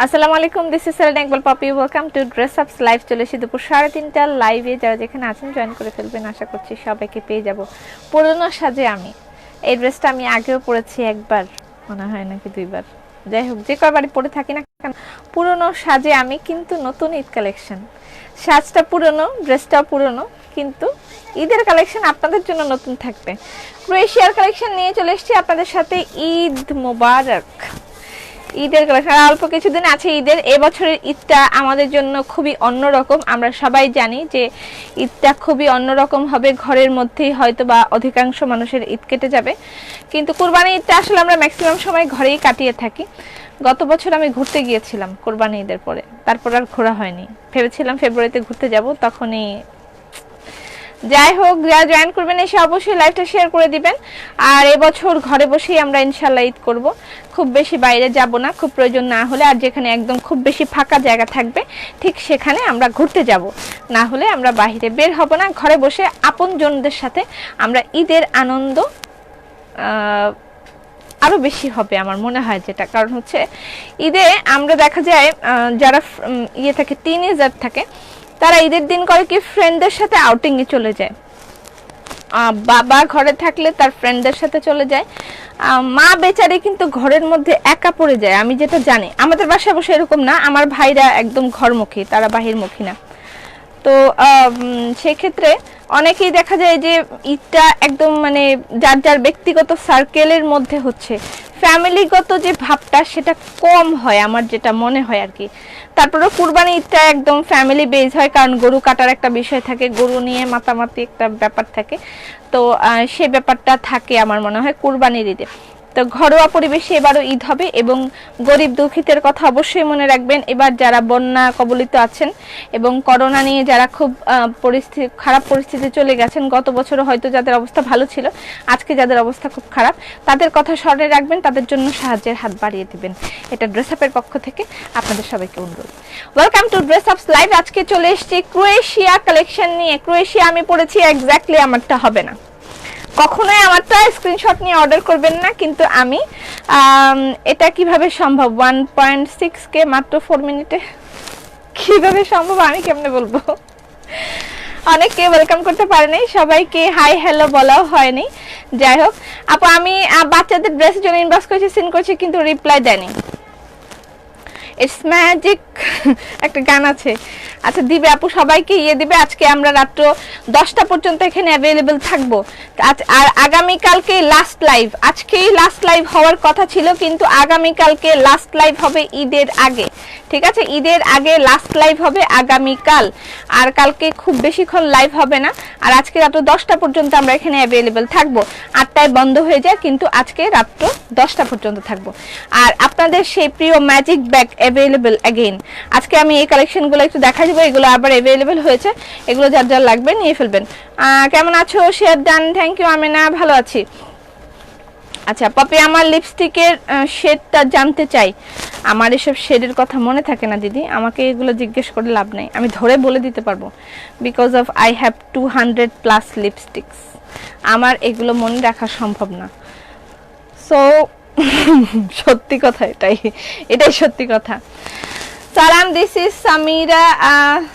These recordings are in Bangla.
আসসালামু আলাইকুম this is Selen Iqbal Popy welcome to dress ups live চলে এসেছি দুপুর সাড়ে তিনটার লাইভে যারা যেখানে আছেন জয়েন করে ফেলবেন, আশা করছি সবাইকে পেয়ে যাব। পুরনো সাজে আমি। এই ড্রেসটা আমি আগেও পরেছি একবার, মনে হয় নাকি দুইবার। যাই হোক, যে কয়বারই পরে থাকি না কেন, পুরনো সাজে আমি কিন্তু নতুন ঈদ কালেকশন সাজটা পুরনো ড্রেসটাও পুরনো, কিন্তু ঈদের কালেকশন আপনাদের জন্য নতুন থাকবে। ক্রোয়েশিয়ার কালেকশন নিয়ে চলে এসেছি আপনাদের সাথে ঈদ মোবারক। ঈদের কালেকশন অল্প কিছুদিন আছে ঈদের। এবছরের ঈদটা আমাদের জন্য খুবই অন্যরকম। আমরা সবাই জানি যে ঈদটা খুবই অন্যরকম হবে। ঘরের মধ্যেই হয়তো বা অধিকাংশ মানুষের ঈদ কেটে যাবে। কিন্তু কুরবানি ঈদটা আসলে আমরা ম্যাক্সিমাম সময় ঘরেই কাটিয়ে থাকি। গত বছর আমি ঘুরতে গিয়েছিলাম কোরবানি ঈদের পরে। তারপর আর ঘোরা হয়নি। ভেবেছিলাম ফেব্রুয়ারিতে ঘুরতে যাব, তখনই যাই হোক, যারা জয়েন করবেন এসে অবশ্যই লাইভটা শেয়ার করে দিবেন। আর এবছর ঘরে বসেই আমরা ইনশাল্লাহ ঈদ করব। খুব বেশি বাইরে যাব না, খুব প্রয়োজন না হলে, আর যেখানে একদম খুব বেশি ফাঁকা জায়গা থাকবে, ঠিক সেখানে আমরা ঘুরতে যাব। না হলে আমরা বাইরে বের হব না, ঘরে বসে আপনজনদের সাথে আমরা ঈদের আনন্দ আরও বেশি হবে আমার মনে হয় যেটা। কারণ হচ্ছে ঈদে আমরা দেখা যায় যারা ইয়ে থাকে টিনেজার থাকে তারা ঈদের দিন করে কি ফ্রেন্ডদের সাথে আউটিংয়ে চলে যায়। বাবা ঘরে থাকলে তার ফ্রেন্ডদের সাথে চলে যায়। মা বেচারি কিন্তু ঘরের মধ্যে একা পড়ে যায়, আমি যেটা জানি। আমাদের বাসায় বসে এরকম না, আমার ভাইরা একদম ঘরমুখী, তারা বাহির মুখী না। তো সেক্ষেত্রে অনেকেই দেখা যায় যে ঈদটা একদম মানে যার যার ব্যক্তিগত সার্কেলের মধ্যে হচ্ছে। ফ্যামিলিগত যে ভাবটা সেটা কম হয় আমার যেটা মনে হয় আর কি। তারপরে কুরবানি ঈদটা একদম ফ্যামিলি বেজ হয়, কারণ গরু কাটার একটা বিষয় থাকে, গরু নিয়ে মাতামাতি একটা ব্যাপার থাকে। তো সে ব্যাপারটা থাকে আমার মনে হয় কুরবানির ঈদে। তো ঘরোয়া পরিবেশে এবারও ঈদ হবে এবং গরিব দুঃখিতের কথা অবশ্যই মনে রাখবেন। এবার যারা বন্যা কবলিত আছেন এবং করোনা নিয়ে যারা খুব পরিস্থিতি খারাপ পরিস্থিতি চলে গেছেন, গত বছরও হয়তো যাদের অবস্থা ভালো ছিল, আজকে যাদের অবস্থা খুব খারাপ, তাদের কথা স্মরণে রাখবেন, তাদের জন্য সাহায্যের হাত বাড়িয়ে দিবেন। এটা ড্রেস আপের পক্ষ থেকে আপনাদের সবাইকে অনুরোধ। Welcome to dress ups live আজকে চলে এসেছি ক্রোয়েশিয়া কালেকশন নিয়ে। ক্রোয়েশিয়া আমি পড়েছি এক্স্যাক্টলি আমারটা হবে না। কখনোই আমারটা স্ক্রিনশট নিয়ে অর্ডার করবেন না, কিন্তু আমি এটা কীভাবে সম্ভব? ওয়ান পয়েন্ট সিক্স কে মাত্র ফোর মিনিটে কীভাবে সম্ভব? আমি কেমনে বলব? অনেকে ওয়েলকাম করতে পারেনি সবাইকে হাই হ্যালো বলাও হয়নি। যাই হোক, আপু, আমি বাচ্চাদের ড্রেসের জন্য ইনবক্স করেছি সিন করেছি, কিন্তু রিপ্লাই দেয়নি। ইটস ম্যাজিক একটা গান আছে। আচ্ছা দিবে আপু, সবাইকে ইয়ে দিবে। আজকে আমরা রাত্র দশটা পর্যন্ত এখানে অ্যাভেলেবেল থাকব। আর আগামীকালকে লাস্ট লাইভ আজকেই লাস্ট লাইভ হওয়ার কথা ছিল, কিন্তু আগামীকালকে লাস্ট লাইভ হবে ঈদের আগে। ঠিক আছে? ঈদের আগে লাস্ট লাইভ হবে আগামীকাল। আর কালকে খুব বেশিক্ষণ লাইভ হবে না। আর আজকে রাত্র দশটা পর্যন্ত আমরা এখানে অ্যাভেলেবেল থাকব। আটটায় বন্ধ হয়ে যায়, কিন্তু আজকে রাত্র দশটা পর্যন্ত থাকব। আর আপনাদের সেই প্রিয় ম্যাজিক ব্যাগ অ্যাভেলেবেল অ্যাগেইন আজকে আমি এই কালেকশনগুলো একটু দেখা দিব, এগুলো আবার অ্যাভেলেবেল হয়েছে। এগুলো যার যার লাগবে নিয়ে ফেলবেন। কেমন আছো? শেয়ার ডান থ্যাংক ইউ আমি না, ভালো আছি। আচ্ছা পপি, আমার লিপস্টিকের শেডটা জানতে চাই। আমার এসব শেডের কথা মনে থাকে না, দিদি? আমাকে এগুলো জিজ্ঞেস করে লাভ নেই। আমি ধরে বলে দিতে পারব। Because of I have two hundred plus lipsticks আমার এগুলো মনে রাখা সম্ভব না। সো সত্যি কথা এটাই। এটাই সত্যি কথা। Salam, this is Samira uh,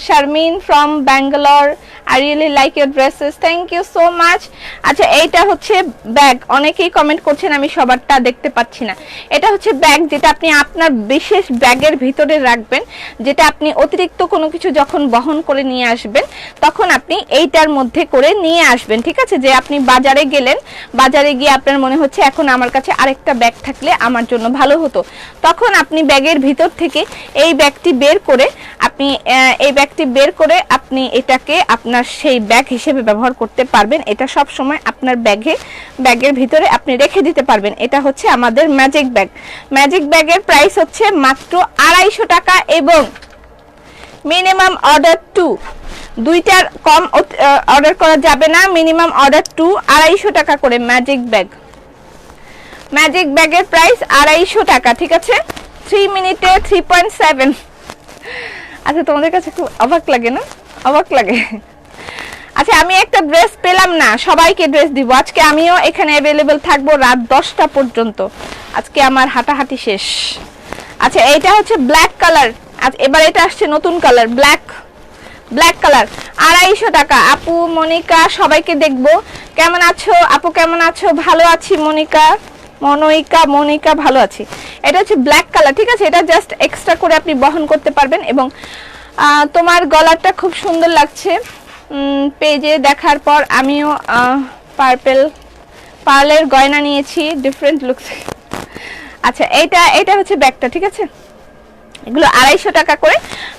Sharmin from Bangalore. I really like your dresses thank you so much আচ্ছা এইটা হচ্ছে ব্যাগ অনেকেই কমেন্ট করছেন, আমি সবারটা দেখতে পাচ্ছি না। এটা হচ্ছে ব্যাগ যেটা আপনি আপনার বিশেষ ব্যাগের ভিতরে রাখবেন, যেটা আপনি অতিরিক্ত কোনো কিছু যখন বহন করে নিয়ে আসবেন, তখন আপনি এইটার মধ্যে করে নিয়ে আসবেন, ঠিক আছে? যে আপনি বাজারে গেলেন, বাজারে গিয়ে আপনার মনে হচ্ছে এখন আমার কাছে আরেকটা ব্যাগ থাকলে আমার জন্য ভালো হতো। তখন আপনি ব্যাগের ভিতর থেকে এই ব্যাগটি বের করে, আপনি এই ব্যাগটি বের করে আপনি এটাকে আপনার সেই ব্যাগ হিসেবে ব্যবহার করতে পারবেন। এটা সব সময় আপনার ব্যাগে, ব্যাগের ভিতরে আপনি রেখে দিতে পারবেন। এটা হচ্ছে আমাদের ম্যাজিক ব্যাগ ম্যাজিক ব্যাগের প্রাইস হচ্ছে মাত্র আড়াইশো টাকা এবং মিনিমাম অর্ডার টু দুইটার কম অর্ডার করা যাবে না। মিনিমাম অর্ডার টু আড়াইশো টাকা করে ম্যাজিক ব্যাগ ম্যাজিক ব্যাগের প্রাইস আড়াইশো টাকা, ঠিক আছে? থ্রি মিনিটে থ্রি পয়েন্ট সেভেন আচ্ছা তোমাদের কাছে খুব অবাক লাগে না? অবাক লাগে। আচ্ছা আমি একটা ড্রেস পেলাম না, সবাইকে ড্রেস দিব। আজকে আমিও এখানে অ্যাভেলেবেল থাকব রাত দশটা পর্যন্ত। আজকে আমার হাঁটাহাঁটি শেষ। আচ্ছা এইটা হচ্ছে ব্ল্যাক কালার আচ্ছা এবার এটা আসছে নতুন কালার ব্ল্যাক ব্ল্যাক কালার আড়াইশো টাকা। আপু, মনিকা, সবাইকে দেখব। কেমন আছো? আপু, কেমন আছো? ভালো আছি, মনিকা। মনিকা মনিকা, ভালো আছি। এটা হচ্ছে ব্ল্যাক কালার ঠিক আছে? এটা জাস্ট এক্সট্রা করে আপনি বহন করতে পারবেন এবং তোমার গলারটা খুব সুন্দর লাগছে। পেজে দেখার পর আমিও পার্পেল পার্লের গয়না নিয়েছি ডিফারেন্ট লুকস আচ্ছা এইটা এটা হচ্ছে ব্যাগটা, ঠিক আছে? এগুলো আড়াইশো টাকা করে।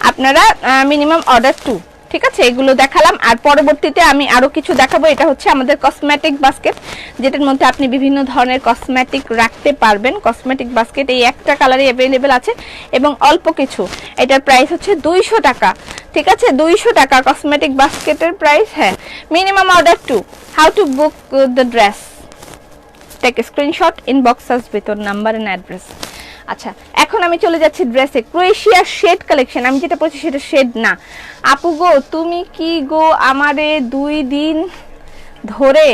আপনারা মিনিমাম অর্ডার টু ঠিক আছে, এগুলো দেখালাম। আর পরবর্তীতে আমি আরও কিছু দেখাবো, এটা হচ্ছে আমাদের কসমেটিক বাস্কেট যেটার মধ্যে আপনি বিভিন্ন ধরনের কসমেটিক রাখতে পারবেন। কসমেটিক বাস্কেট এই একটা কালারে অ্যাভেলেবেল আছে এবং অল্প কিছু। এটার প্রাইস হচ্ছে দুইশো টাকা। ঠিক আছে, দুইশো টাকা কসমেটিক বাস্কেটের প্রাইস হ্যাঁ। Minimum order to how to book the dress take screenshot inbox us with your number and address আচ্ছা এখন আমি চলে যাচ্ছি ড্রেসে। ক্রোয়েশিয়ার শেড কালেকশন। আমি যেটা পড়ছি সেটা শেড না। আপু গো, তুমি কি গো আমারে দুই দিন ধরে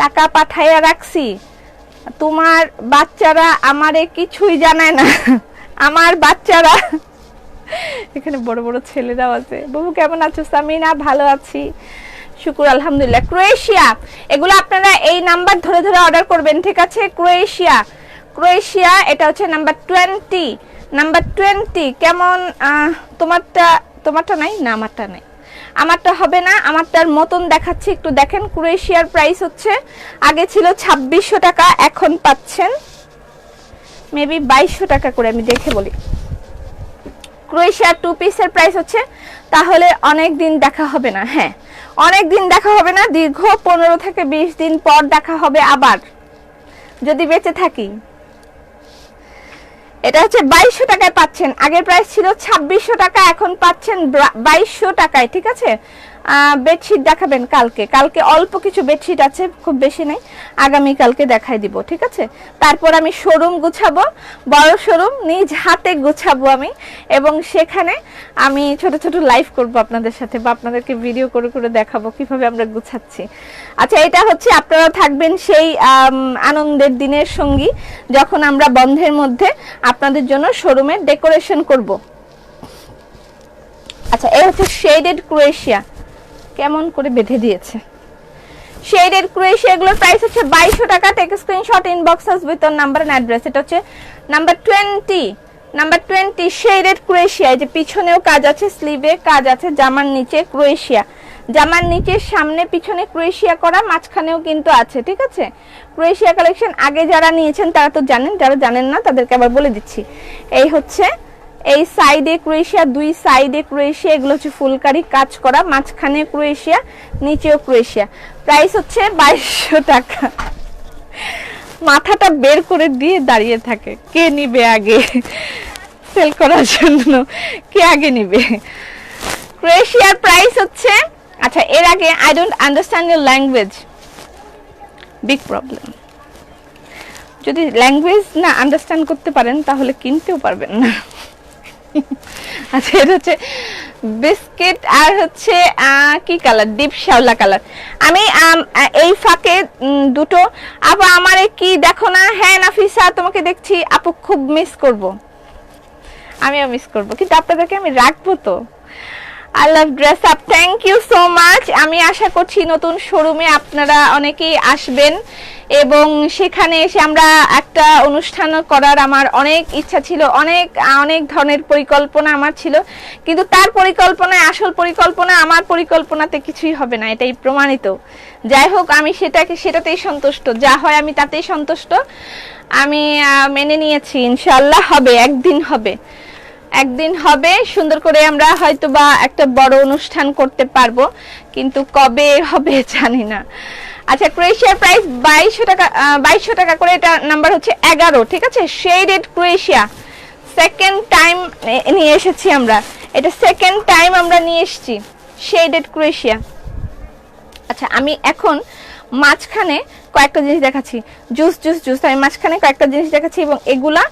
টাকা পাঠাইয়া রাখছি? তোমার বাচ্চারা আমারে কিছুই জানায় না। আমার বাচ্চারা। এখানে বড় বড় ছেলেরাও আছে। বাবু কেমন আছো? সামিনা, ভালো আছি। শুকুর, আলহামদুলিল্লাহ। ক্রোয়েশিয়া, এগুলো আপনারা এই নাম্বার ধরে ধরে অর্ডার করবেন, ঠিক আছে? ক্রোয়েশিয়া ক্রোয়েশিয়া, এটা হচ্ছে নাম্বার টোয়েন্টি নাম্বার টোয়েন্টি কেমন তোমারটা তোমারটা নাই? না, আমারটা নাই। আমারটা হবে না, আমারটার মতন দেখাচ্ছি, একটু দেখেন, ক্রোয়েশিয়ার প্রাইস হচ্ছে, আগে ছিল ছাব্বিশশো টাকা, এখন পাচ্ছেন মেবি বাইশশো টাকা করে, আমি দেখে বলি। ক্রোয়েশিয়ার টু পিসের প্রাইস হচ্ছে, তাহলে অনেক দিন দেখা হবে না হ্যাঁ। অনেক দিন দেখা হবে না, দীর্ঘ পনেরো থেকে বিশ দিন পর দেখা হবে আবার। যদি বেঁচে থাকি। এটা হচ্ছে বাইশশো টাকায় পাচ্ছেন। আগের প্রাইস ছিল ছাব্বিশশো টাকা, এখন পাচ্ছেন বাইশশো টাকায়, ঠিক আছে? বেডশিট দেখাবেন কালকে। কালকে অল্প কিছু বেডশিট আছে, খুব বেশি নেই। আগামী কালকে দেখাই দিব, ঠিক আছে? তারপর আমি শোরুম গুছাবো, বড় শোরুম নিজ হাতে গুছাবো আমি, এবং সেখানে আমি ছোট ছোট লাইভ করব আপনাদের সাথে বা আপনাদেরকে ভিডিও করে করে দেখাবো কীভাবে আমরা গুছাচ্ছি। আচ্ছা এটা হচ্ছে আপনারা থাকবেন সেই আনন্দের দিনের সঙ্গী যখন আমরা বন্ধের মধ্যে আপনাদের জন্য শোরুমের ডেকোরেশন করব। আচ্ছা এই হচ্ছে শেডেড ক্রোয়েশিয়া কেমন করে বেঁধে দিয়েছে? শেডেড ক্রোয়েশিয়া এগুলোর প্রাইস হচ্ছে বাইশশো টাকা। Take screenshot inbox us with on number and address এটা হচ্ছে number twenty number twenty shaded Croatia যে পিছনেও কাজ আছে স্লিভে কাজ আছে, জামার নিচে ক্রোয়েশিয়া। জামার নিচে সামনে পিছনে ক্রোয়েশিয়া করা, মাঝখানেও কিন্তু আছে, ঠিক আছে? ক্রোয়েশিয়া কালেকশন আগে যারা নিয়েছেন, তারা তো জানেন, যারা জানেন না, তাদেরকে আবার বলে দিচ্ছি। এই হচ্ছে এই সাইডে ক্রোয়েশিয়া, দুই সাইডে ক্রোয়েশিয়া, এগুলো হচ্ছে ফুলকারি, কাজ করা। মাঝখানে ক্রোয়েশিয়া, নিচেও ক্রোয়েশিয়া। প্রাইস হচ্ছে বাইশশো টাকা। মাথাটা বের করে দিয়ে দাঁড়িয়ে থাকে। কে নিবে আগে? সেল করার জন্য। কে আগে নিবে? ক্রোয়েশিয়ার প্রাইস হচ্ছে আচ্ছা এর আগে I don't understand your language big problem যদি ল্যাঙ্গুয়েজ না আন্ডারস্ট্যান্ড করতে পারেন, তাহলে কিনতেও পারবেন না। আচ্ছা এটা হচ্ছে বিস্কিট আর হচ্ছে কি কালার? ডিপ শ্যাওলা কালার। আমি এই ফাঁকে দুটো। আপু আমারে কি দেখো না? হ্যাঁ নাফিসা, তোমাকে দেখছি। আপু, খুব মিস করব। আমিও মিস করব। কিন্তু আপনাদেরকে আমি রাখব তো। I love dress up thank you so much আমি আশা করছি নতুন শোরুমে আপনারা অনেকেই আসবেন এবং সেখানে এসে আমরা একটা অনুষ্ঠান করার আমার অনেক ইচ্ছা ছিল, অনেক অনেক ধরনের পরিকল্পনা আমার ছিল। কিন্তু তার পরিকল্পনায়, আসল পরিকল্পনা আমার পরিকল্পনাতে কিছুই হবে না, এটাই প্রমাণিত। যাই হোক, আমি সেটাকে, সেটাতেই সন্তুষ্ট। যা হয় আমি তাতেই সন্তুষ্ট। আমি মেনে নিয়েছি ইনশাল্লাহ হবে, একদিন হবে। একদিন হবে, সুন্দর করে আমরা হয়তো বা একটা বড় অনুষ্ঠান করতে পারব, কিন্তু কবে হবে জানি না। আচ্ছা ক্রোয়েশিয়ার প্রাইস বাইশশো টাকা বাইশশো টাকা করে, এটা নাম্বার হচ্ছে এগারো, ঠিক আছে? সেই শেডেড ক্রোয়েশিয়া সেকেন্ড টাইম নিয়ে এসেছি আমরা। এটা সেকেন্ড টাইম আমরা নিয়ে এসেছি সেই শেডেড ক্রোয়েশিয়া আচ্ছা আমি এখন মাঝখানে কয়েকটা জিনিস দেখাচ্ছি। জুস জুস জুস আমি মাঝখানে কয়েকটা জিনিস দেখাচ্ছি এবং এগুলা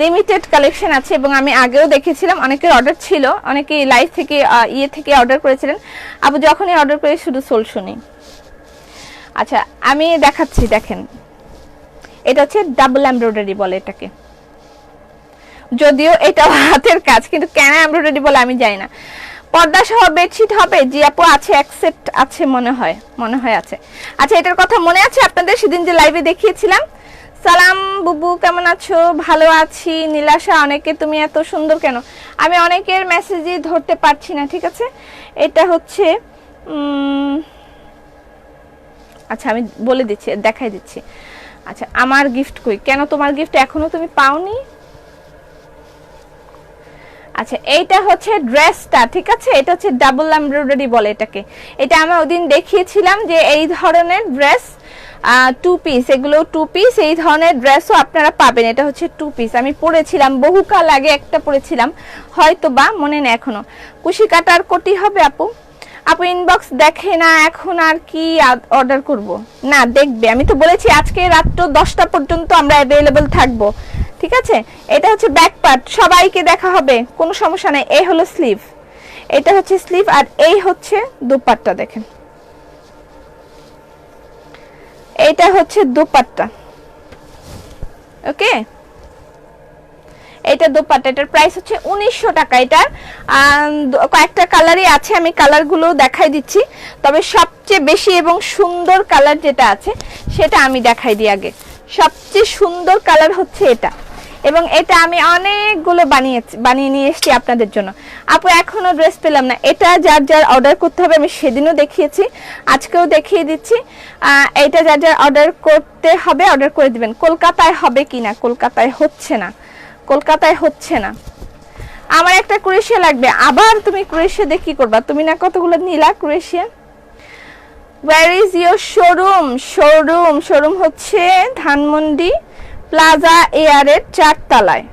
লিমিটেড কালেকশন আছে এবং আমি আগেও দেখেছিলাম, অনেকের অর্ডার ছিল অনেকে লাইভ থেকে ইয়ে থেকে অর্ডার করেছিলেন। আবু যখনই অর্ডার করে, শুধু সোল শুনি। আচ্ছা আমি দেখাচ্ছি, দেখেন। এটা হচ্ছে ডাবল এমব্রয়ডারি বলে এটাকে। যদিও এটা হাতের কাজ, কিন্তু কেন এমব্রয়ডারি বলে আমি জানি না। পর্দা সহ বেডশিট হবে, জি আপু, আছে অ্যাকসেপ্ট আছে মনে হয় মনে হয় আছে। আচ্ছা এটার কথা মনে আছে? আপনাদের সেদিন যে লাইভে দেখিয়েছিলাম সালাম, বুবু, কেমন আছো? ভালো আছি। নীলাশা, অনেকে, তুমি এত সুন্দর কেন? আমি অনেকের মেসেজই ধরতে পারছি না, ঠিক আছে? এটা হচ্ছে আচ্ছা আমি বলে দিচ্ছি, দেখাই দিচ্ছি। আচ্ছা আমার গিফট কই? কেন তোমার গিফট এখনও তুমি পাওনি? আচ্ছা এইটা হচ্ছে ড্রেসটা ঠিক আছে? এটা হচ্ছে ডাবল এমব্রয়ডারি বলে এটাকে। এটা আমি ওদিন দেখিয়েছিলাম যে এই ধরনের ড্রেস টু পিস এগুলো টু পিস এই ধরনের ড্রেসও আপনারা পাবেন। এটা হচ্ছে টু পিস আমি পরেছিলাম, বহুকাল আগে একটা পরেছিলাম। হয়তো বা মনে নেই এখনও। কুশি কাটার কোটি হবে, আপু? আপু ইনবক্স দেখে না, এখন আর কি অর্ডার করব? না, দেখবে। আমি তো বলেছি, আজকে রাত্র দশটা পর্যন্ত আমরা অ্যাভেলেবেল থাকব। ঠিক আছে? এটা হচ্ছে ব্যাক পার্ট সবাইকে দেখা হবে। কোনো সমস্যা নেই। এই হলো স্লিভ এটা হচ্ছে স্লিভ আর এই হচ্ছে দুপাট্টা, দেখেন। এইটা হচ্ছে দুপাট্টা। ওকে? এটা দোপাট্টা, এটার প্রাইস হচ্ছে উনিশশো টাকা এটার কয়েকটা কালারই আছে, আমি কালারগুলো দেখাই দিচ্ছি। তবে সবচেয়ে বেশি এবং সুন্দর কালার যেটা আছে, সেটা আমি দেখাই দিই আগে। সবচেয়ে সুন্দর কালার হচ্ছে এটা। এবং এটা আমি অনেকগুলো বানিয়েছি বানিয়ে নিয়ে এসেছি আপনাদের জন্য। আপু, এখনও ড্রেস পেলাম না। এটা যার যার অর্ডার করতে হবে, আমি সেদিনও দেখিয়েছি। আজকেও দেখিয়ে দিচ্ছি। এটা যার যার অর্ডার করতে হবে অর্ডার করে দিবেন। কলকাতায় হবে কি না? কলকাতায় হচ্ছে না। কলকাতায় হচ্ছে না। আমার একটা ক্রোয়েশিয়া লাগবে। আবার তুমি ক্রোয়েশিয়া কি করবা? তুমি না কতগুলো নিলা Croatia where is your showroom showroom showroom হচ্ছে ধানমন্ডি। প্লাজা এয়ারের চারতলায়।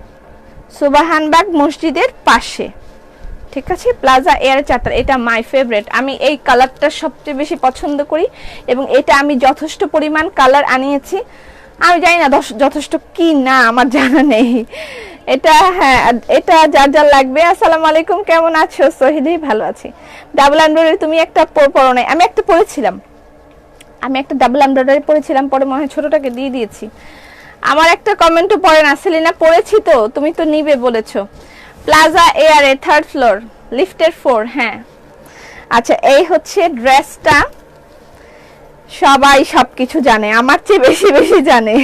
সুবাহানবাগ মসজিদের পাশে। ঠিক আছে? প্লাজা এয়ার চারতলা। এটা মাই ফেভারিট আমি এই কালারটা সবচেয়ে বেশি পছন্দ করি এবং এটা আমি যথেষ্ট পরিমাণ কালার আনিয়েছি। আমি জানি না যথেষ্ট কি না, আমার জানা নেই। এটা হ্যাঁ এটা যার যার লাগবে। আসসালামু আলাইকুম, কেমন আছো? সহিদি ভালো আছি। ডাবল এমব্রয়ডারি তুমি একটা পরো নাই। আমি একটা পরেছিলাম। আমি একটা ডাবল এমব্রয়ডারি পরেছিলাম, পরে মনে হয় ছোটটাকে দিয়ে দিয়েছি। আমার একটা কমেন্টও পড়ে না, সেলিনা, পড়েছি তো, তুমি তো নিবে বলেছ। প্লাজা এয়ারে থার্ড ফ্লোর লিফটের ফোর হ্যাঁ। আচ্ছা এই হচ্ছে ড্রেসটা, সবাই সবকিছু জানে, আমার চেয়ে বেশি বেশি জানে।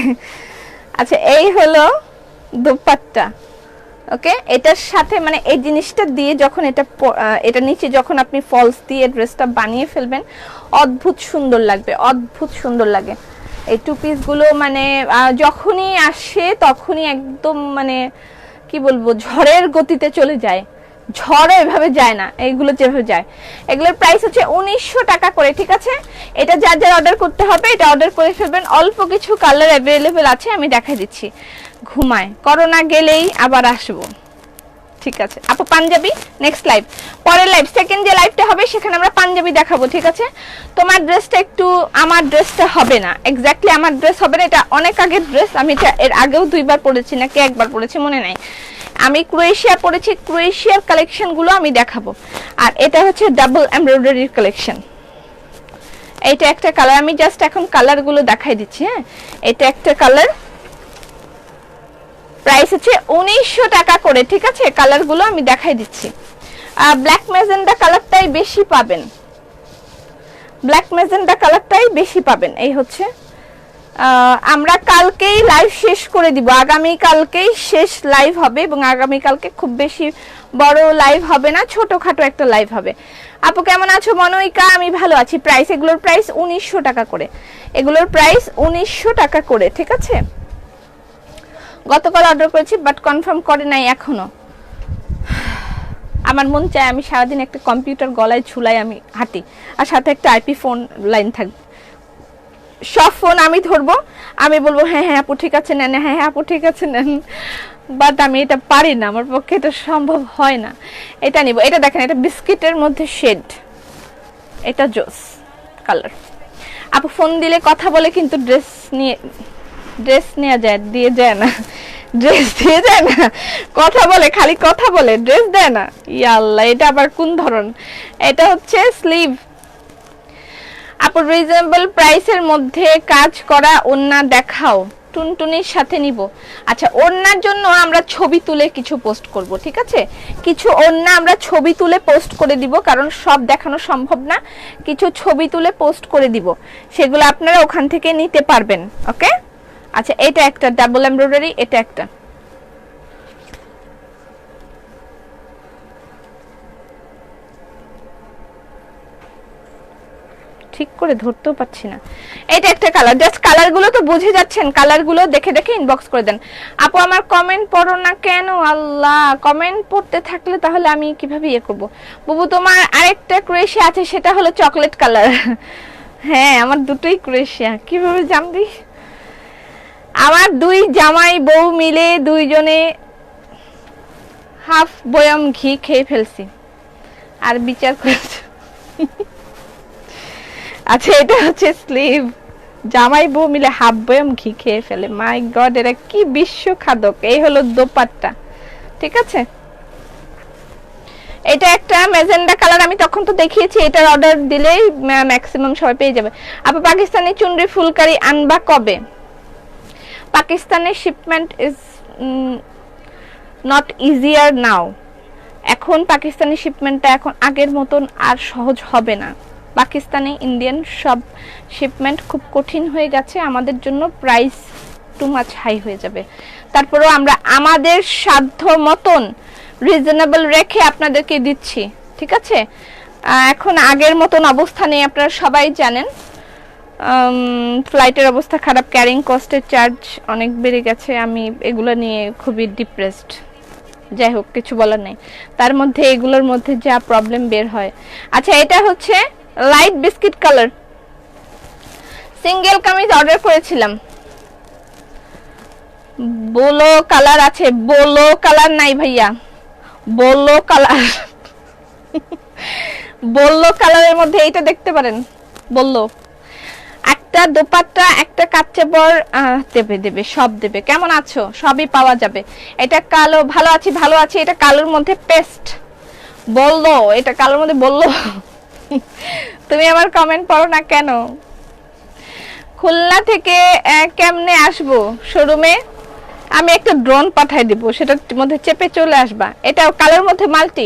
আচ্ছা এই হলো দুপাট্টা, ওকে? এটার সাথে মানে এই জিনিসটা দিয়ে যখন এটা এটা নিচে যখন আপনি ফলস দিয়ে ড্রেসটা বানিয়ে ফেলবেন, অদ্ভুত সুন্দর লাগবে, অদ্ভুত সুন্দর লাগে। এই টু পিসগুলো মানে যখনই আসে তখনই একদম মানে কি বলব, ঝড়ের গতিতে চলে যায়। ঝড় এভাবে যায় না, এইগুলো যেভাবে যায়। এগুলোর প্রাইস হচ্ছে উনিশশো টাকা করে, ঠিক আছে? এটা যার যার অর্ডার করতে হবে, এটা অর্ডার করে ফেলবেন। অল্প কিছু কালার অ্যাভেলেবেল আছে, আমি দেখা দিচ্ছি। ঘুমায় করোনা গেলেই আবার আসব। ঠিক আছে। আপু, পাঞ্জাবি? নেক্সট লাইভ পরের লাইভ সেকেন্ড যে লাইভটা হবে, সেখানে আমরা পাঞ্জাবি দেখাবো, ঠিক আছে? তোমার ড্রেসটা একটু, আমার ড্রেসটা হবে না। এক্স্যাক্টলি আমার ড্রেস হবে না, এটা অনেক আগের ড্রেস আমি এটা এর আগেও দুইবার পরেছি, নাকি একবার পরেছি, মনে নাই। আমি ক্রোয়েশিয়া পরেছি ক্রোয়েশিয়ার কালেকশনগুলো আমি দেখাবো। আর এটা হচ্ছে ডাবল এমব্রয়ডারির কালেকশন এটা একটা কালার আমি জাস্ট এখন কালারগুলো দেখাই দিচ্ছি হ্যাঁ? এটা একটা কালার প্রাইস হচ্ছে উনিশশো টাকা করে, ঠিক আছে? কালারগুলো আমি দেখাই দিচ্ছি। ব্ল্যাক ম্যাজেন্ডা কালারটাই বেশি পাবেন। ব্ল্যাক ম্যাজেন্ডা কালারটাই বেশি পাবেন। এই হচ্ছে আমরা কালকেই লাইভ শেষ করে দিব। আগামী কালকেই শেষ লাইভ হবে এবং আগামী কালকে খুব বেশি বড় লাইভ হবে না, ছোটখাটো একটা লাইভ হবে। আপু, কেমন আছো? মনোইকা, আমি ভালো আছি। প্রাইস এগুলোর প্রাইস উনিশশো টাকা করে। এগুলোর প্রাইস উনিশশো টাকা করে, ঠিক আছে? গতকাল অর্ডার করেছি বাট কনফার্ম করে নাই এখনও। আমার মন চায় আমি সারাদিন একটা কম্পিউটার গলায় ঝুলাই আমি হাঁটি, আর সাথে একটা আইপি ফোন লাইন থাকবে সব ফোন আমি ধরবো, আমি বলব হ্যাঁ হ্যাঁ আপু, ঠিক আছে, নেন হ্যাঁ হ্যাঁ আপু, ঠিক আছে, নেন। বাট আমি এটা পারি না, আমার পক্ষে এটা সম্ভব হয় না। এটা নিব। এটা দেখেন, এটা বিস্কিটের মধ্যে শেড এটা জোস কালার আপু ফোন দিলে কথা বলে কিন্তু ড্রেস নিয়ে ড্রেস নেওয়া যায়, দিয়ে যায় না। ড্রেস দিয়ে যায় না। কথা বলে, খালি কথা বলে ড্রেস দেয় না। ইয়াল্লা এটা আবার কোন ধরন? এটা হচ্ছে স্লিভ আপু রিজনেবল প্রাইসের মধ্যে কাজ করা ওন্না দেখাও। টুনটুনির সাথে নিব। আচ্ছা ওড়নার জন্য আমরা ছবি তুলে কিছু পোস্ট করব, ঠিক আছে? কিছু ওড়না আমরা ছবি তুলে পোস্ট করে দিব, কারণ সব দেখানো সম্ভব না। কিছু ছবি তুলে পোস্ট করে দিব। সেগুলো আপনারা ওখান থেকে নিতে পারবেন ওকে আচ্ছা এটা একটা ডাবল এমব্রয়ডারি এটা একটা। ঠিক করে ধরতেও পাচ্ছি না। এটা একটা কালার জাস্ট কালারগুলো তো বুঝে যাচ্ছেন কালারগুলো দেখে দেখে ইনবক্স করে দেন। আপু, আমার কমেন্ট পড়ো না কেন? আল্লাহ কমেন্ট পড়তে থাকলে তাহলে আমি কীভাবে ইয়ে করব? বুবু, তোমার আরেকটা ক্রোয়েশিয়া আছে, সেটা হলো চকলেট কালার হ্যাঁ আমার দুটোই ক্রোয়েশিয়া। কীভাবে জানবি? আমার দুই জামাই বউ মিলে দুইজনে হাফ বয়াম ঘি খেয়ে ফেলছি। আর বিচার করেছে। আচ্ছা এটা হচ্ছে স্লিভ। জামাই বউ মিলে হাফ বয়াম ঘি খেয়ে ফেলে। মাই গড, এরা কি বিশ্ব খাদক এই হলো দোপাট্টা। ঠিক আছে? এটা একটা মেজেন্ডা কালার। আমি তখন তো দেখিয়েছি, এটার অর্ডার দিলেই ম্যাক্সিমাম সবাই পেয়ে যাবে। আপু, পাকিস্তানি চুনরি ফুলকারি আনবা কবে? পাকিস্তানের shipment is not easier now এখন পাকিস্তানি শিপমেন্টটা এখন আগের মতন আর সহজ হবে না। পাকিস্তানি ইন্ডিয়ান সব শিপমেন্ট খুব কঠিন হয়ে গেছে, আমাদের জন্য প্রাইস টু মাচ হাই হয়ে যাবে। তারপরেও আমরা আমাদের সাধ্য মতন রিজনেবল রেখে আপনাদেরকে দিচ্ছি, ঠিক আছে? এখন আগের মতন অবস্থা নেই, আপনারা সবাই জানেন। ফ্লাইটের অবস্থা খারাপ ক্যারিং কস্টের চার্জ অনেক বেড়ে গেছে, আমি এগুলো নিয়ে খুবই ডিপ্রেসড যাই হোক, কিছু বলার নেই। তার মধ্যে এগুলোর মধ্যে যা প্রবলেম বের হয়। আচ্ছা এটা হচ্ছে light biscuit colour single kameez order করেছিলাম। বোলো কালার আছে। বোলো কালার নাই ভাইয়া। বোলো কালার বলল কালারের মধ্যে এইটা দেখতে পারেন। বলল একটা দোপাট্টা, একটা কাচ্চেবর দেবে দেবে, সব দেবে। কেমন আছো? সবই পাওয়া যাবে। এটা কালো, ভালো আছি ভালো আছি, এটা কালোর মধ্যে পেস্ট। বলল, এটা কালোর মধ্যে বলল। তুমি আমার কমেন্ট পড়ো না কেন? খুলনা থেকে কেমনে আসব? শোরুমে? আমি একটা ড্রোন পাঠাই দিব, সেটার মধ্যে চেপে চলে আসবা। এটা কালোর মধ্যে মাল্টি।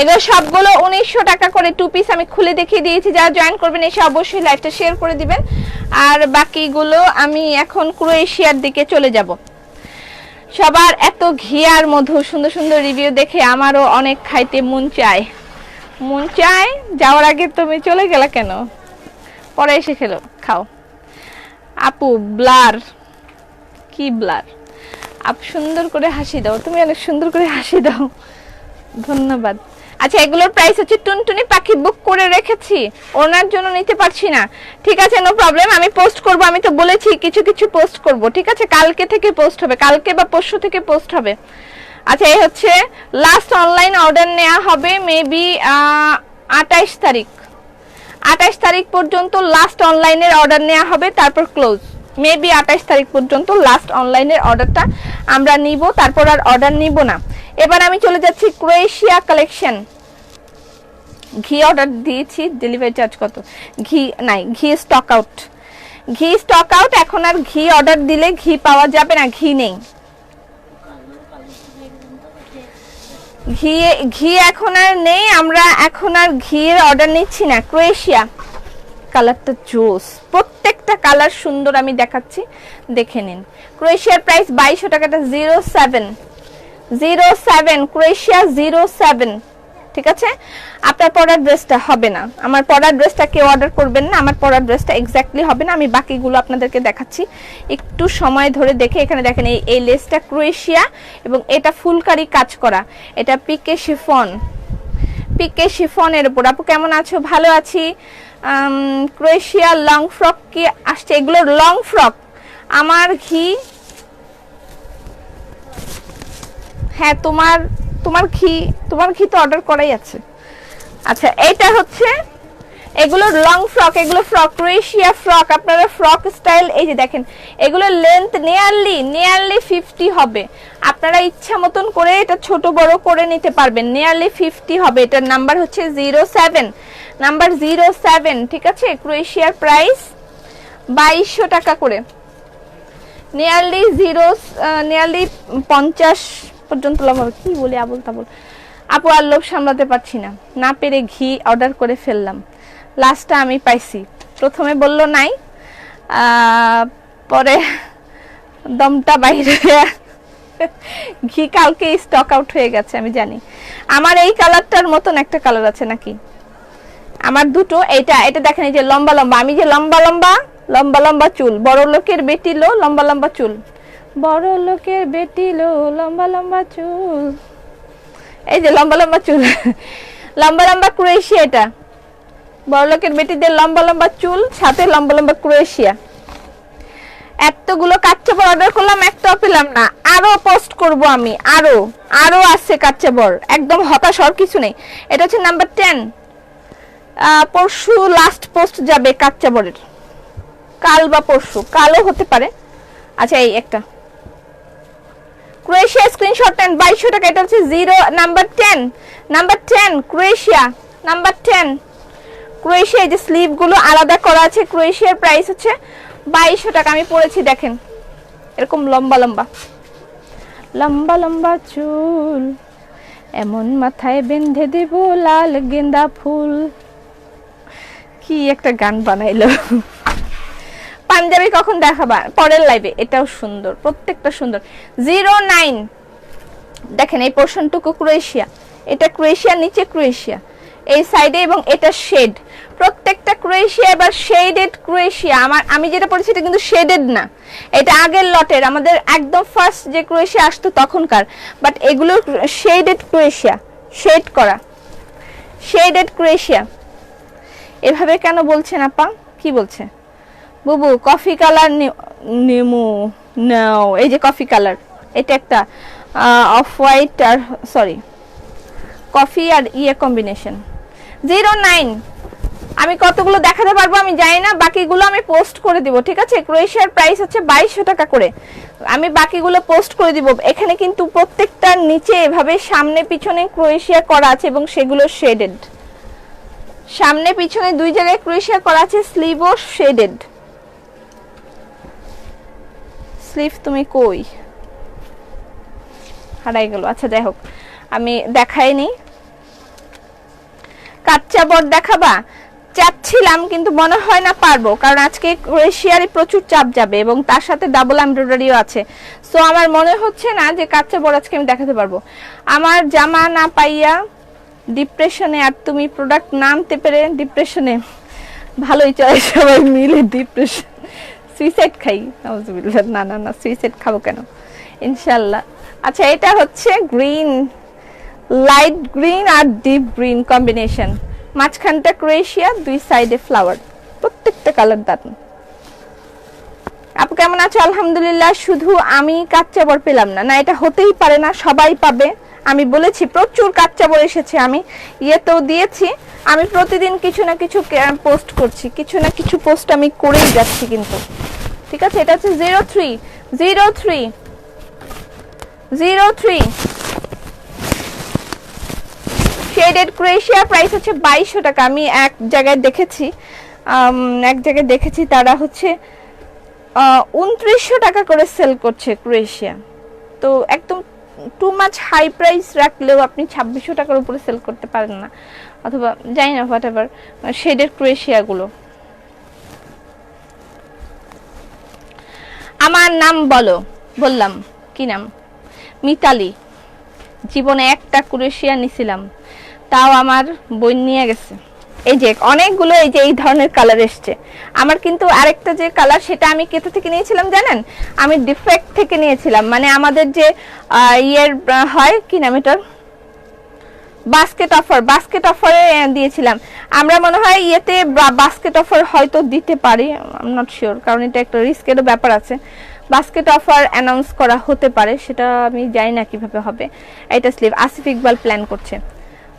এগুলো সবগুলো উনিশশো টাকা করে টু পিস আমি খুলে দেখিয়ে দিয়েছি। যারা জয়েন করবেন এসে অবশ্যই লাইভটা শেয়ার করে দিবেন। আর বাকিগুলো আমি এখন ক্রোয়েশিয়ার দিকে চলে যাব। সবার এত ঘি আর মধু, সুন্দর সুন্দর রিভিউ দেখে আমারও অনেক খাইতে মন চায়। মন চায়, যাওয়ার আগে তুমি চলে গেলা কেন? পরে এসে খেলো, খাও। আপু, ব্লার। কি ব্লার? আপ সুন্দর করে হাসি দাও, তুমি অনেক সুন্দর করে হাসি দাও। ধন্যবাদ। আচ্ছা এগুলোর প্রাইস হচ্ছে টুনটুনি পাখি বুক করে রেখেছি। ওনার জন্য নিতে পারছি না। ঠিক আছে নো প্রবলেম আমি পোস্ট করব, আমি তো বলেছি, কিছু কিছু পোস্ট করব, ঠিক আছে? কালকে থেকে পোস্ট হবে, কালকে বা পরশু থেকে পোস্ট হবে। আচ্ছা এই হচ্ছে লাস্ট অনলাইন অর্ডার নেওয়া হবে মেবি আঠাইশ তারিখ। আঠাইশ তারিখ পর্যন্ত লাস্ট অনলাইনের অর্ডার নেওয়া হবে, তারপর ক্লোজ মেবি আঠাইশ তারিখ পর্যন্ত লাস্ট অনলাইনের অর্ডারটা আমরা নিব, তারপর আর অর্ডার নিব না। এবার আমি চলে যাচ্ছি ক্রোয়েশিয়া কালেকশন ঘি অর্ডার দিয়েছি ডেলিভারি চার্জ কত? ঘি, নাই, ঘি স্টক আউট ঘি স্টক আউট এখন আর ঘি অর্ডার দিলে ঘি পাওয়া যাবে না, ঘি নেই। ঘি ঘি এখন আর নেই, আমরা এখন আর ঘিয়ের অর্ডার নিচ্ছি না ক্রোয়েশিয়া কালারটা জোস। প্রত্যেকটা কালার সুন্দর আমি দেখাচ্ছি। দেখে নিন। ক্রোয়েশিয়ার প্রাইস বাইশশো টাকাটা, zero seven. Zero seven, Croatia zero seven. ঠিক আছে? আপনার পরার ড্রেসটা হবে না। আমার পরার ড্রেসটা কেউ অর্ডার করবেন না। আমার পরার ড্রেসটা এক্স্যাক্টলি হবে না। আমি বাকিগুলো আপনাদেরকে দেখাচ্ছি। একটু সময় ধরে দেখে এখানে দেখেন, এই এই লেসটা ক্রোয়েশিয়া এবং এটা ফুলকারি কাজ করা। এটা পিকে শিফন। পিকে শিফনের উপর। আপু, কেমন আছো? ভালো আছি? ক্রোয়েশিয়া লং ফ্রক কি আসছে? এগুলোর লং ফ্রক। আমার ঘি। হ্যাঁ তোমার তোমার ঘি তোমার ঘি তো অর্ডার করাই আছে। আচ্ছা এইটা হচ্ছে এগুলো লং ফ্রক এগুলো ফ্রক ক্রোয়েশিয়া ফ্রক আপনারা ফ্রক স্টাইল এই যে দেখেন, এগুলো লেন্থ নিয়ারলি নিয়ারলি ফিফটি হবে। আপনারা ইচ্ছা মতন করে এটা ছোট বড় করে নিতে পারবেন। নিয়ারলি ফিফটি হবে। এটার নাম্বার হচ্ছে zero seven number zero seven ঠিক আছে? ক্রোয়েশিয়ার প্রাইস বাইশশো টাকা করে। নিয়ারলি জিরো নিয়ারলি পঞ্চাশ পর্যন্ত লম্বা হবে। কি বলি, আবুল তাবুল। আপু, আর লোভ সামলাতে পারছি না। না পেরে ঘি অর্ডার করে ফেললাম। লাস্টটা আমি পাইছি। প্রথমে বলল নাই পরে দমটা বাইরে ঘি কালকে স্টক আউট হয়ে গেছে আমি জানি। আমার এই কালারটার মতন একটা কালার আছে নাকি? আমার দুটো এটা এটা দেখেন এই যে লম্বা লম্বা আমি যে লম্বা লম্বা লম্বা লম্বা চুল বড় লোকের বেটি লো লম্বা লম্বা চুল। বড় লোকের বেটি লো লম্বা লম্বা চুল। এই যে লম্বা লম্বা চুল লম্বা লম্বা ক্রোয়েশিয়া এটা। বড় লোকের বেটিদের লম্বা লম্বা চুল, সাথে লম্বা লম্বা ক্রোয়েশিয়া। এতগুলো কাচ্চা বর অর্ডার করলাম, একটাও পেলাম না। আরও পোস্ট করব আমি, আরও আরও আছে কাচ্চা বর একদম হতাশ হওয়ার কিছু নেই। এটা হচ্ছে নাম্বার টেন পরশু লাস্ট পোস্ট যাবে কাচ্চা বরের কাল বা পরশু, কালও হতে পারে। আচ্ছা এই একটা। ক্রোয়েশিয়া স্ক্রিনশট নেন বাইশশো টাকা, এটা হচ্ছে zero number ten number ten Croatia number ten Croatia এই যে স্লিভগুলো আলাদা করা আছে, ক্রোয়েশিয়ার প্রাইস হচ্ছে বাইশশো টাকা। আমি পড়েছি, দেখেন। এরকম লম্বা লম্বা। লম্বা লম্বা চুল, এমন মাথায় বেঁধে দেব লাল গেন্দা ফুল। কি একটা গান বানাইলো। পাঞ্জাবি কখন দেখাবা? পরের লাইভে এটাও সুন্দর, প্রত্যেকটা সুন্দর। Zero nine. দেখেন, এই পোর্শনটুকু ক্রোয়েশিয়া। এটা ক্রোয়েশিয়া নিচে ক্রোয়েশিয়া। এই সাইডে এবং এটা শেড প্রত্যেকটা ক্রোয়েশিয়া, এবার শেডেড ক্রোয়েশিয়া। আমার আমি যেটা পড়েছি এটা কিন্তু শেডেড না। এটা আগের লটের। আমাদের একদম ফার্স্ট যে ক্রোয়েশিয়া আসতো তখনকার। বাট এগুলো শেডেড ক্রোয়েশিয়া। শেড করা। Shaded Croatia. এভাবে কেন বলছেন আপা? কি বলছে? বুবু কফি কালার নেমু, নাও। এই যে কফি কালার এটা একটা অফ হোয়াইট আর সরি কফি আর ইয়ে কম্বিনেশন জিরো নাইন আমি কতগুলো দেখাতে পারব আমি জানি না, বাকিগুলো আমি পোস্ট করে দিব, ঠিক আছে? ক্রোয়েশিয়ার প্রাইস হচ্ছে বাইশশো টাকা করে। আমি বাকিগুলো পোস্ট করে দিব। এখানে কিন্তু প্রত্যেকটার নিচে এভাবে সামনে পিছনে ক্রোয়েশিয়া করা আছে এবং সেগুলো শেডেড সামনে পিছনে দুই জায়গায় ক্রোয়েশিয়া করা আছে স্লিভও শেডেড স্লিভ তুমি কই? হারাই গেল। আচ্ছা যাই হোক। আমি দেখাইনি। কাচ্চা বট দেখাবা? চাচ্ছিলাম, কিন্তু মনে হয় না পারব, কারণ আজকে ক্রোয়েশিয়ারই প্রচুর চাপ যাবে এবং তার সাথে ডাবল এমব্রয়ডারিও আছে। সো আমার মনে হচ্ছে না যে কাচ্চা বড় আজকে আমি দেখাতে পারব। আমার জামা না পাইয়া ডিপ্রেশনে আর তুমি প্রোডাক্ট নামতে পেরে ডিপ্রেশনে ভালোই চলে সবাই মিলে ডিপ্রেশন সুইসাইড খাই। না না না সুইসাইড খাব কেন? ইনশাল্লাহ আচ্ছা এটা হচ্ছে গ্রিন লাইট গ্রিন আর ডিপ গ্রিন কম্বিনেশন মাঝখানটা ক্রোয়েশিয়া, দুই সাইডে ফ্লাওয়ার। প্রত্যেকটা কালার দারুণ আপু, কেমন আছো? আলহামদুলিল্লাহ, শুধু আমি কাচ্চা বর পেলাম না। না, এটা হতেই পারে না, সবাই পাবে। আমি বলেছি, প্রচুর কাচ্চা বর এসেছে। আমি ইয়েতেও দিয়েছি। আমি প্রতিদিন কিছু না কিছু পোস্ট করছি। কিছু না কিছু পোস্ট আমি করেই যাচ্ছি কিন্তু। ঠিক আছে? এটা হচ্ছে zero three zero three zero three shaded Croatia price হচ্ছে বাইশশো টাকা। আমি এক জায়গায় দেখেছি এক জায়গায় দেখেছি তারা হচ্ছে উনত্রিশশো টাকা করে সেল করছে ক্রোয়েশিয়া তো একদম টু মাচ হাই প্রাইস রাখলেও আপনি ছাব্বিশশো টাকার উপরে সেল করতে পারেন না। অথবা জানি না হোয়াট এভার শেডের ক্রোয়েশিয়াগুলো আমার নাম বলো, বললাম, কি নাম? মিতালি। জীবনে একটা ক্রোয়েশিয়া নিছিলাম। তাও আমার বই নিয়ে গেছে। এই যে, অনেকগুলো এই যে, এই ধরনের কালার এসছে। আমার কিন্তু আরেকটা যে কালার সেটা আমি কেথা থেকে নিয়েছিলাম জানেন? আমি ডিফেক্ট থেকে নিয়েছিলাম। মানে আমাদের যে ইয়ের হয় কি নাম এটার? বাস্কেট অফার বাস্কেট অফারে দিয়েছিলাম। আমরা মনে হয় ইয়েতে বাস্কেট অফার হয়তো দিতে পারি নট শিওর কারণ এটা একটা রিস্কেরও ব্যাপার আছে। বাস্কেট অফার অ্যানাউন্স করা হতে পারে, সেটা আমি জানি না কীভাবে হবে। এটা স্লিভ আসিফ ইকবাল প্ল্যান করছে।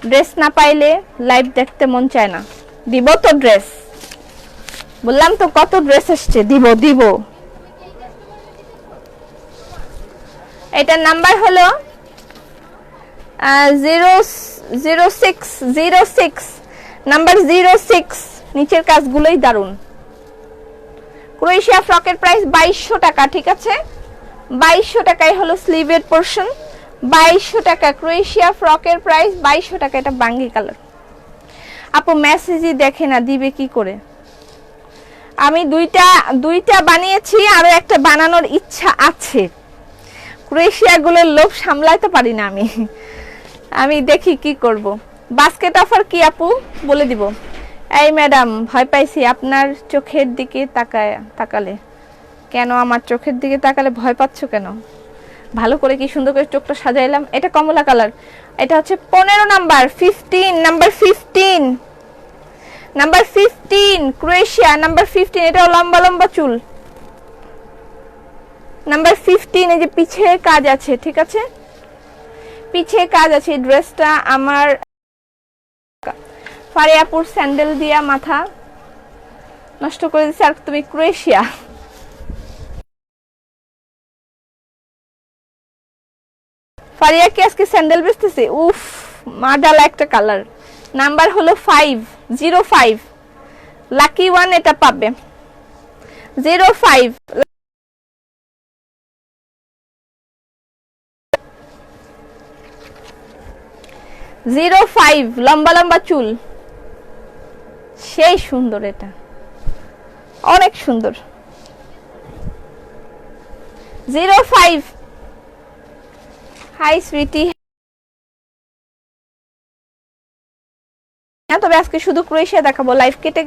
ড্রেস না পাইলে লাইভ দেখতে মন চায় না। দিব তো ড্রেস বললাম তো কত ড্রেস এসছে দিব দিব। এটার নাম্বার হলো নাম্বার জিরো নিচের কাজগুলোই দারুণ। ক্রোয়েশিয়া ফ্রকের প্রাইস বাইশশো টাকা, ঠিক আছে? বাইশশো টাকায় হলো স্লিভের পোর্শন বাইশশো টাকা, ক্রোয়েশিয়া ফ্রকের প্রাইস বাইশশো টাকা, এটা বাঙ্গি কালার আপু মেসেজই দেখে না, দিবে কি করে? আমি দুইটা দুইটা বানিয়েছি আরও একটা বানানোর ইচ্ছা আছে। ক্রোয়েশিয়াগুলোর লোভ সামলাইতে পারি না আমি। আমি দেখি কি করব। বাস্কেট অফার কি আপু? বলে দিব। এই ম্যাডাম ভয় পাইছি, আপনার চোখের দিকে তাকায় তাকালে। কেন আমার চোখের দিকে তাকালে ভয় পাচ্ছ কেন? ভালো করে কি সুন্দর করে চোখটা সাজাইলাম। এটা কমলা কালার। এটা হচ্ছে পনেরো number fifteen number fifteen number fifteen Croatia number fifteen এটাও লম্বা লম্বা চুল। নাম্বার ফিফটিন এই যে পিছে কাজ আছে, ঠিক আছে? পিছে কাজ আছে, এই ড্রেসটা আমার ফারিয়াপুর স্যান্ডেল দিয়া মাথা নষ্ট করে দিচ্ছে আর তুমি ক্রোয়েশিয়া। ফারিয়া কি আজকে স্যান্ডেল বেচতেছে? উফ, মাডালা একটা কালার। নাম্বার হলো five zero five lucky one এটা পাবে। জিরো ফাইভ জিরো ফাইভ লম্বা লম্বা চুল। সেই সুন্দর এটা। অনেক সুন্দর। জিরো ফাইভ হাই স্মৃতি। হ্যাঁ তবে আজকে শুধু ক্রোয়েশিয়া দেখাবো। লাইফ কেটে